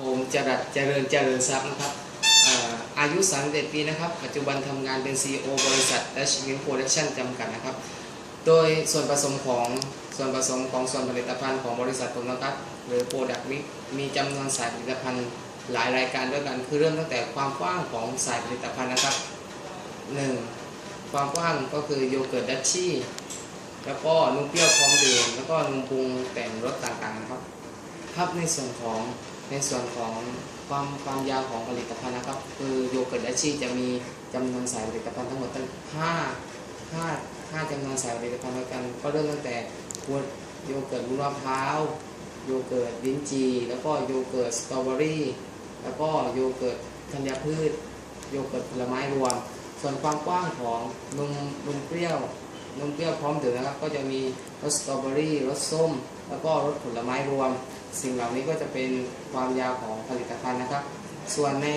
ผมจรัสเจริญเจริญทรัพย์นะครับเอ่ออายุ 31 ปีนะครับ ปัจจุบันทำงานเป็น CEO บริษัท Dash Milk Production จำกัดนะครับ โดยส่วนผสมของส่วนผสมของส่วนผลิตภัณฑ์ของบริษัทผมนะครับหรือ Product Mix มีจำนวนสายผลิตภัณฑ์หลายรายการด้วยกัน คือเริ่มตั้งแต่ความกว้างของสายผลิตภัณฑ์นะครับ 1. ความกว้างก็คือโยเกิร์ตดัชชี่แล้วก็นมเปรี้ยวพร้อมดื่มแล้วก็นมปรุงแต่งรสต่างๆนะครับ ครับในส่วนของในส่วนของความความยาวของผลิตภัณฑ์นะครับ คือโยเกิร์ตดัชชี่จะมีจำนวนสายผลิตภัณฑ์ทั้งหมดตั้ง5 5 5จำนวนสายผลิตภัณฑ์ด้วยกัน ก็เริ่มตั้งแต่ขวดโยเกิร์ตมะพร้าวโยเกิร์ตลิ้นจี่แล้วก็โยเกิร์ตสตรอเบอรี่แล้วก็โยเกิร์ตธัญพืช โยเกิร์ตผลไม้รวม ส่วนความกว้างของนมนมเปรี้ยวนมเปรี้ยวพร้อมดื่มนะครับ ก็จะมีรสสตรอเบอรี่รสส้ม แล้วก็รสผลไม้รวม สิ่งเหล่านี้ก็จะเป็นความยาวของผลิตภัณฑ์นะครับ ส่วนใน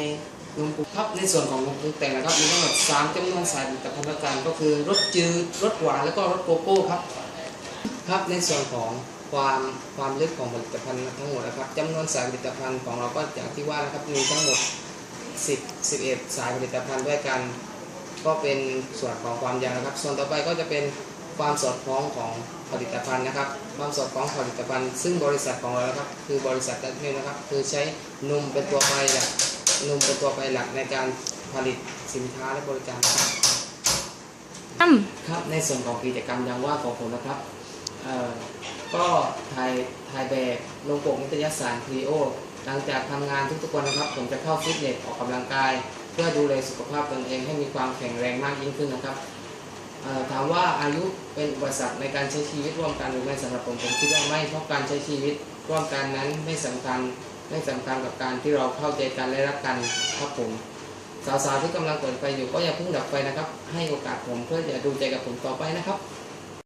นมปรุงครับในส่วนของนมปรุงแต่งนะครับมีทั้งหมด3จำนวนสายผลิตภัณฑ์ด้วยกันก็คือรสจืดรสหวานแล้วก็รสโกโก้ครับครับในส่วนของความความลึกของผลิตภัณฑ์ทั้งหมดนะครับจำนวนสายผลิตภัณฑ์ของเราก็อย่างที่ว่านะครับมีทั้งหมด 10 11 สายผลิตภัณฑ์ด้วยกัน ก็เป็นส่วนของความยาวนะครับ ส่วนต่อไปก็จะเป็น ความสอดคล้องของผลิตภัณฑ์นะครับ ความสอดคล้องผลิตภัณฑ์ ซึ่งบริษัทของเราครับ คือบริษัทดัตเมลนะครับ คือใช้นมเป็นตัวไปหลักนมเป็นตัวไปหลักในการผลิตสินค้าและบริการครับครับในส่วนของกิจกรรมยังว่าของผมนะครับเอ่อก็ถ่ายถ่ายแบบลงปกนิตยสารคลีโอหลังจากทำงานทุกๆวันนะครับ ผมจะเข้าฟิตเนสออกกำลังกาย เพื่อดูแลสุขภาพตนเองให้มีความแข็งแรงมากยิ่งขึ้นนะครับ ถามว่าอายุเป็นอุปสรรคในการใช้ชีวิตร่วมกันหรือไม่สำหรับผมผมคิดว่าไม่เพราะการใช้ชีวิตร่วมกันนั้นไม่สำคัญไม่สำคัญกับการที่เราเข้าใจกันและรักกันครับผมสาวๆที่กำลังเปิดไฟอยู่ก็อย่าเพิ่งดับไฟนะครับ ให้โอกาสผมเพื่อจะดูใจกับผมต่อไปนะครับ